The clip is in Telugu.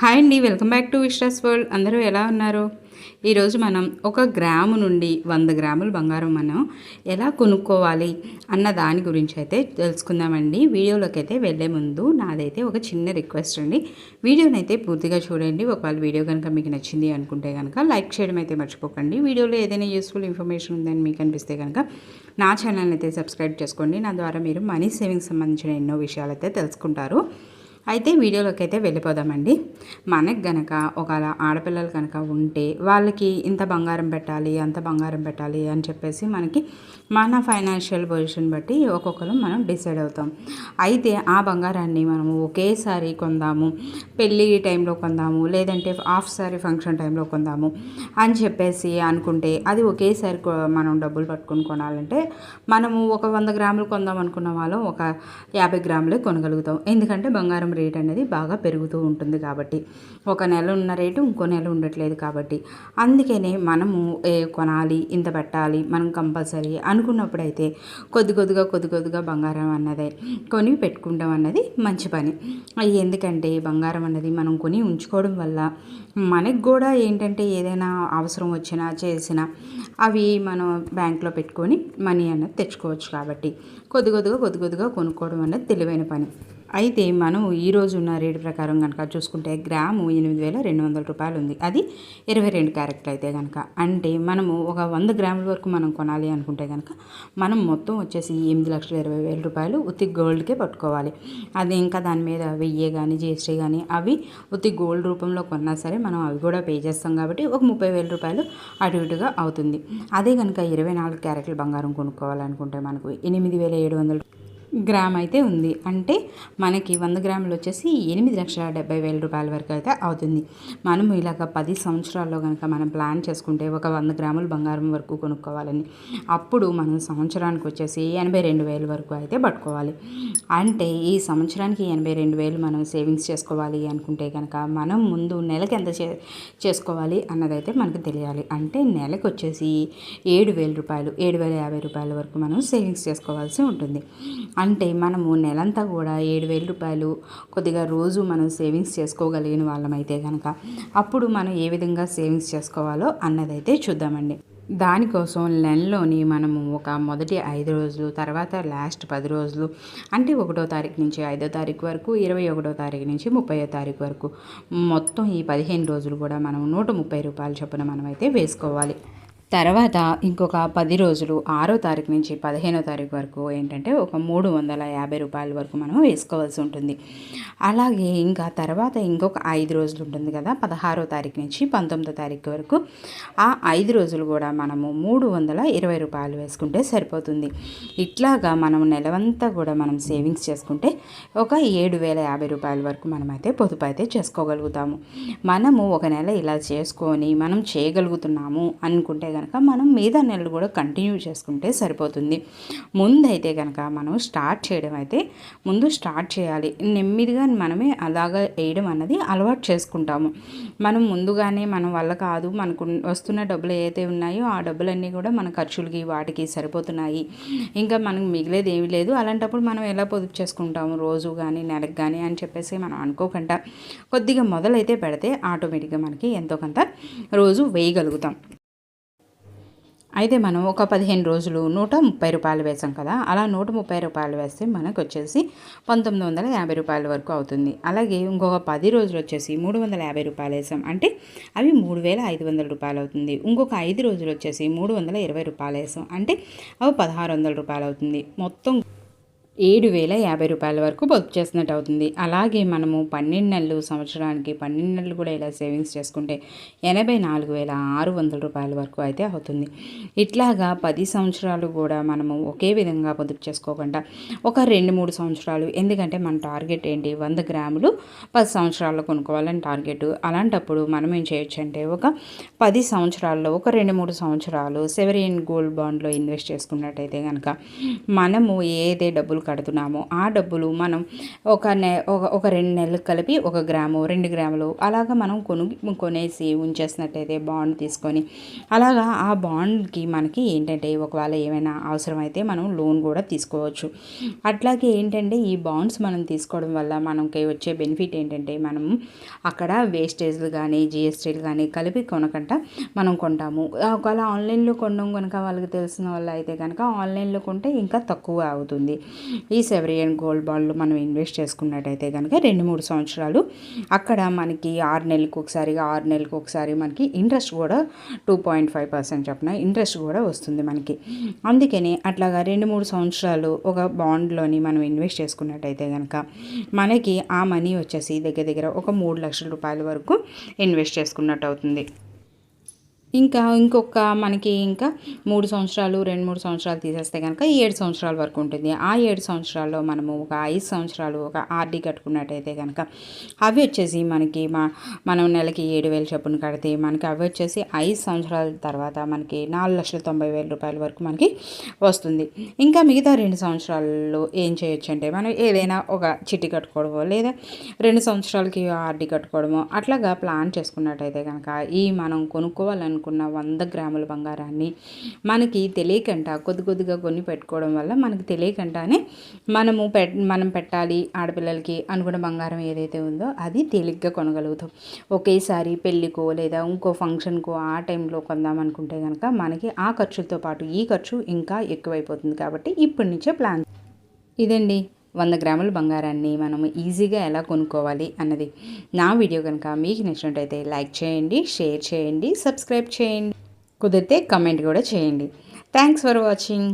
హాయ్ అండి welcome back to Vishras World. అందరూ ఎలా ఉన్నారు? ఈరోజు మనం ఒక గ్రాము నుండి వంద గ్రాముల బంగారం మనం ఎలా కొనుక్కోవాలి అన్న దాని గురించి అయితే తెలుసుకుందామండి. వీడియోలోకి అయితే వెళ్ళే ముందు నాదైతే ఒక చిన్న రిక్వెస్ట్ అండి. వీడియోని అయితే పూర్తిగా చూడండి. ఒకవేళ వీడియో కనుక మీకు నచ్చింది అనుకుంటే కనుక లైక్ చేయడం అయితే మర్చిపోకండి. వీడియోలో ఏదైనా యూస్ఫుల్ ఇన్ఫర్మేషన్ ఉందని మీకు అనిపిస్తే కనుక నా ఛానల్ని అయితే సబ్స్క్రైబ్ చేసుకోండి. నా ద్వారా మీరు మనీ సేవింగ్స్ సంబంధించిన ఎన్నో విషయాలు అయితే తెలుసుకుంటారు. అయితే వీడియోలోకి అయితే వెళ్ళిపోదామండి. మనకు గనక ఒకవేళ ఆడపిల్లలు కనుక ఉంటే వాళ్ళకి ఇంత బంగారం పెట్టాలి అంత బంగారం పెట్టాలి అని చెప్పేసి మనకి మన ఫైనాన్షియల్ పొజిషన్ బట్టి ఒక్కొక్కరు మనం డిసైడ్ అవుతాం. అయితే ఆ బంగారాన్ని మనము ఒకేసారి కొందాము పెళ్ళి టైంలో కొందాము లేదంటే హాఫ్ సారీ ఫంక్షన్ టైంలో కొందాము అని చెప్పేసి అనుకుంటే అది ఒకేసారి మనం డబ్బులు పట్టుకుని కొనాలంటే మనము ఒక వంద గ్రాములు కొందాం అనుకున్న వాళ్ళం ఒక యాభై గ్రాములే కొనగలుగుతాం. ఎందుకంటే బంగారం రేట్ అనేది బాగా పెరుగుతూ ఉంటుంది కాబట్టి. ఒక నెల ఉన్న రేటు ఇంకో నెల ఉండట్లేదు కాబట్టి. అందుకనే మనము ఏ కొనాలి ఇంత పెట్టాలి మనం కంపల్సరీ అనుకున్నప్పుడైతే కొద్ది కొద్దిగా కొద్ది కొద్దిగా బంగారం అన్నదే కొని పెట్టుకుంటాం అన్నది మంచి పని. ఎందుకంటే బంగారం అన్నది మనం కొని ఉంచుకోవడం వల్ల మనకు కూడా ఏంటంటే ఏదైనా అవసరం వచ్చినా చేసినా అవి మనం బ్యాంక్లో పెట్టుకొని మనీ అన్నది తెచ్చుకోవచ్చు కాబట్టి. కొద్ది కొద్దిగా కొద్ది కొద్దిగా కొనుక్కోవడం అన్నది తెలివైన పని. అయితే మనం ఈరోజు ఉన్న రేటు ప్రకారం కనుక చూసుకుంటే గ్రాము ఎనిమిది వేల రెండు వందల రూపాయలు ఉంది. అది ఇరవై రెండు క్యారెక్టర్ అయితే కనుక అంటే మనము ఒక వంద గ్రాముల వరకు మనం కొనాలి అనుకుంటే కనుక మనం మొత్తం వచ్చేసి ఎనిమిది లక్షల ఇరవై వేల రూపాయలు ఉత్తి గోల్డ్కే పట్టుకోవాలి. అది ఇంకా దాని మీద వెయ్యే కానీ జిఎస్టీ కానీ అవి ఉత్తి గోల్డ్ రూపంలో కొన్నా సరే మనం అవి కూడా పే చేస్తాం కాబట్టి ఒక ముప్పై వేల రూపాయలు అటు ఇటుగా అవుతుంది. అదే కనుక ఇరవై నాలుగు క్యారెట్ల బంగారం కొనుక్కోవాలనుకుంటే మనకు ఎనిమిది వేల ఏడు వందలు గ్రామ్ అయితే ఉంది. అంటే మనకి వంద గ్రాములు వచ్చేసి ఎనిమిది లక్షల డెబ్బై వేల రూపాయల వరకు అయితే అవుతుంది. మనం ఇలాగ పది సంవత్సరాల్లో కనుక మనం ప్లాన్ చేసుకుంటే ఒక వంద గ్రాములు బంగారం వరకు కొనుక్కోవాలని. అప్పుడు మనం సంవత్సరానికి వచ్చేసి ఎనభై రెండు వేల వరకు అయితే పట్టుకోవాలి. అంటే ఈ సంవత్సరానికి ఎనభై రెండు వేలు మనం సేవింగ్స్ చేసుకోవాలి అనుకుంటే కనుక మనం ముందు నెలకి ఎంత చే చేసుకోవాలి అన్నదైతే మనకు తెలియాలి. అంటే నెలకు వచ్చేసి ఏడు వేల రూపాయలు ఏడు వేల యాభై రూపాయల వరకు మనం సేవింగ్స్ చేసుకోవాల్సి ఉంటుంది. అంటే మనము నెలంతా కూడా ఏడు వేల రూపాయలు కొద్దిగా రోజు మనం సేవింగ్స్ చేసుకోగలిగిన వాళ్ళమైతే కనుక అప్పుడు మనం ఏ విధంగా సేవింగ్స్ చేసుకోవాలో అన్నదైతే చూద్దామండి. దానికోసం నెలలోని మనము ఒక మొదటి ఐదు రోజులు తర్వాత లాస్ట్ పది రోజులు అంటే ఒకటో తారీఖు నుంచి ఐదో తారీఖు వరకు ఇరవై ఒకటో తారీఖు నుంచి ముప్పయో తారీఖు వరకు మొత్తం ఈ పదిహేను రోజులు కూడా మనం నూట ముప్పై రూపాయల చొప్పున మనమైతే వేసుకోవాలి. తర్వాత ఇంకొక పది రోజులు ఆరో తారీఖు నుంచి పదిహేనో తారీఖు వరకు ఏంటంటే ఒక మూడు వందల యాభై రూపాయల వరకు మనం వేసుకోవాల్సి ఉంటుంది. అలాగే ఇంకా తర్వాత ఇంకొక ఐదు రోజులు ఉంటుంది కదా పదహారో తారీఖు నుంచి పంతొమ్మిదో తారీఖు వరకు ఆ ఐదు రోజులు కూడా మనము మూడు వందల ఇరవై రూపాయలు వేసుకుంటే సరిపోతుంది. ఇట్లాగా మనం నెలవంతా కూడా మనం సేవింగ్స్ చేసుకుంటే ఒక ఏడు వేల యాభై రూపాయల వరకు మనమైతే పొదుపు అయితే చేసుకోగలుగుతాము. మనము ఒక నెల ఇలా చేసుకొని మనం చేయగలుగుతున్నాము అనుకుంటే కనుక కనుక మనం మీద నెలలు కూడా కంటిన్యూ చేసుకుంటే సరిపోతుంది. ముందైతే కనుక మనం స్టార్ట్ చేయడం అయితే ముందు స్టార్ట్ చేయాలి. నెమ్మదిగా మనమే అలాగా వేయడం అన్నది అలవాటు చేసుకుంటాము. మనం ముందుగానే మన వల్ల కాదు మనకు వస్తున్న డబ్బులు ఏదైతే ఉన్నాయో ఆ డబ్బులన్నీ కూడా మన ఖర్చులకి వాటికి సరిపోతున్నాయి. ఇంకా మనకు మిగిలేదు ఏమీ లేదు. అలాంటప్పుడు మనం ఎలా పొదుపు చేసుకుంటాము? రోజు కానీ నెలకు కానీ అని చెప్పేసి మనం అనుకోకుండా కొద్దిగా మొదలైతే పెడితే ఆటోమేటిక్గా మనకి ఎంతో కొంత రోజు వేయగలుగుతాం. అయితే మనం ఒక పదిహేను రోజులు నూట ముప్పై రూపాయలు వేసాం కదా అలా నూట ముప్పై రూపాయలు వేస్తే మనకు వచ్చేసి పంతొమ్మిది వందల యాభై రూపాయల వరకు అవుతుంది. అలాగే ఇంకొక పది రోజులు వచ్చేసి మూడు వందల యాభై రూపాయలు వేసాం అంటే అవి మూడు వేల ఐదు వందల రూపాయలు అవుతుంది. ఇంకొక ఐదు రోజులు వచ్చేసి మూడు వందల ఇరవై రూపాయలు వేసాం అంటే అవి పదహారు వందల రూపాయలు అవుతుంది. మొత్తం ఏడు వేల యాభై రూపాయల వరకు పొదుపు చేసినట్టు అవుతుంది. అలాగే మనము పన్నెండు నెలలు సంవత్సరానికి పన్నెండు నెలలు కూడా ఇలా సేవింగ్స్ చేసుకుంటే ఎనభై నాలుగు వేల ఆరు వందల రూపాయల వరకు అయితే అవుతుంది. ఇట్లాగా పది సంవత్సరాలు కూడా మనము ఒకే విధంగా పొదుపు చేసుకోకుండా ఒక రెండు మూడు సంవత్సరాలు ఎందుకంటే మన టార్గెట్ ఏంటి? వంద గ్రాములు పది సంవత్సరాల్లో కొనుక్కోవాలని టార్గెట్. అలాంటప్పుడు మనం ఏం చేయొచ్చు అంటే ఒక పది సంవత్సరాల్లో ఒక రెండు మూడు సంవత్సరాలు సెవెరియన్ గోల్డ్ బాండ్లో ఇన్వెస్ట్ చేసుకున్నట్టయితే కనుక మనము ఏదైతే డబ్బులు కడుతున్నామో. ఆ డబ్బులు మనం ఒక నె ఒక ఒక రెండు నెలలు కలిపి ఒక గ్రాము రెండు గ్రాములు అలాగా మనం కొను కొనేసి ఉంచేసినట్టయితే బాండ్ తీసుకొని అలాగా ఆ బాండ్కి మనకి ఏంటంటే ఒకవేళ ఏమైనా అవసరమైతే మనం లోన్ కూడా తీసుకోవచ్చు. అట్లాగే ఏంటంటే ఈ బాండ్స్ మనం తీసుకోవడం వల్ల మనకి వచ్చే బెనిఫిట్ ఏంటంటే మనం అక్కడ వేస్టేజ్లు కానీ జిఎస్టీలు కానీ కలిపి కొనకుండా మనం కొంటాము. ఒకవేళ ఆన్లైన్లో కొనడం కనుక వాళ్ళకి తెలిసిన వాళ్ళు అయితే కనుక ఆన్లైన్లో కొంటే ఇంకా తక్కువ అవుతుంది. ఈ సెవరియన్ గోల్డ్ బాండ్లు మనం ఇన్వెస్ట్ చేసుకున్నట్టయితే కనుక రెండు మూడు సంవత్సరాలు అక్కడ మనకి ఆరు నెలలకు ఒకసారి ఆరు నెలలకు ఒకసారి మనకి ఇంట్రెస్ట్ కూడా టూ పాయింట్ ఫైవ్ పర్సెంట్ చెప్పిన ఇంట్రెస్ట్ కూడా వస్తుంది మనకి. అందుకని అట్లాగా రెండు మూడు సంవత్సరాలు ఒక బాండ్లోని మనం ఇన్వెస్ట్ చేసుకున్నట్టయితే కనుక మనకి ఆ మనీ వచ్చేసి దగ్గర దగ్గర ఒక మూడు లక్షల రూపాయల వరకు ఇన్వెస్ట్ చేసుకున్నట్టు అవుతుంది. ఇంకా ఇంకొక మనకి ఇంకా మూడు సంవత్సరాలు రెండు మూడు సంవత్సరాలు తీసేస్తే కనుక ఏడు సంవత్సరాల వరకు ఉంటుంది. ఆ ఏడు సంవత్సరాల్లో మనము ఒక ఐదు సంవత్సరాలు ఒక ఆర్డీ కట్టుకున్నట్టయితే కనుక అవి వచ్చేసి మనకి మా మనం నెలకి ఏడు వేలు చొప్పున కడితే మనకి అవి వచ్చేసి ఐదు సంవత్సరాల తర్వాత మనకి నాలుగు లక్షల తొంభై వేల రూపాయల వరకు మనకి వస్తుంది. ఇంకా మిగతా రెండు సంవత్సరాల్లో ఏం చేయొచ్చు అంటే మనం ఏదైనా ఒక చిట్టి కట్టుకోవడమో లేదా రెండు సంవత్సరాలకి ఆర్డీ కట్టుకోవడమో అట్లాగా ప్లాన్ చేసుకున్నట్టయితే కనుక ఈ మనం కొనుక్కోవాలను అనుకున్న వంద గ్రాముల బంగారాన్ని మనకి తెలియకంట కొద్ది కొద్దిగా కొని పెట్టుకోవడం వల్ల మనకి తెలియకుండానే మనము పె మనం పెట్టాలి ఆడపిల్లలకి అనుకున్న బంగారం ఏదైతే ఉందో అది తేలిగ్గా కొనగలుగుతాం. ఒకేసారి పెళ్ళికో లేదా ఇంకో ఫంక్షన్కో ఆ టైంలో కొందాం అనుకుంటే కనుక మనకి ఆ ఖర్చులతో పాటు ఈ ఖర్చు ఇంకా ఎక్కువైపోతుంది కాబట్టి ఇప్పటి నుంచే ప్లాన్ ఇదండి వంద గ్రాముల బంగారాన్ని మనం ఈజీగా ఎలా కొనుక్కోవాలి అన్నది నా వీడియో కనుక మీకు నచ్చినట్టయితే లైక్ చేయండి షేర్ చేయండి సబ్స్క్రైబ్ చేయండి. కుదిరితే కమెంట్ కూడా చేయండి. Thanks for watching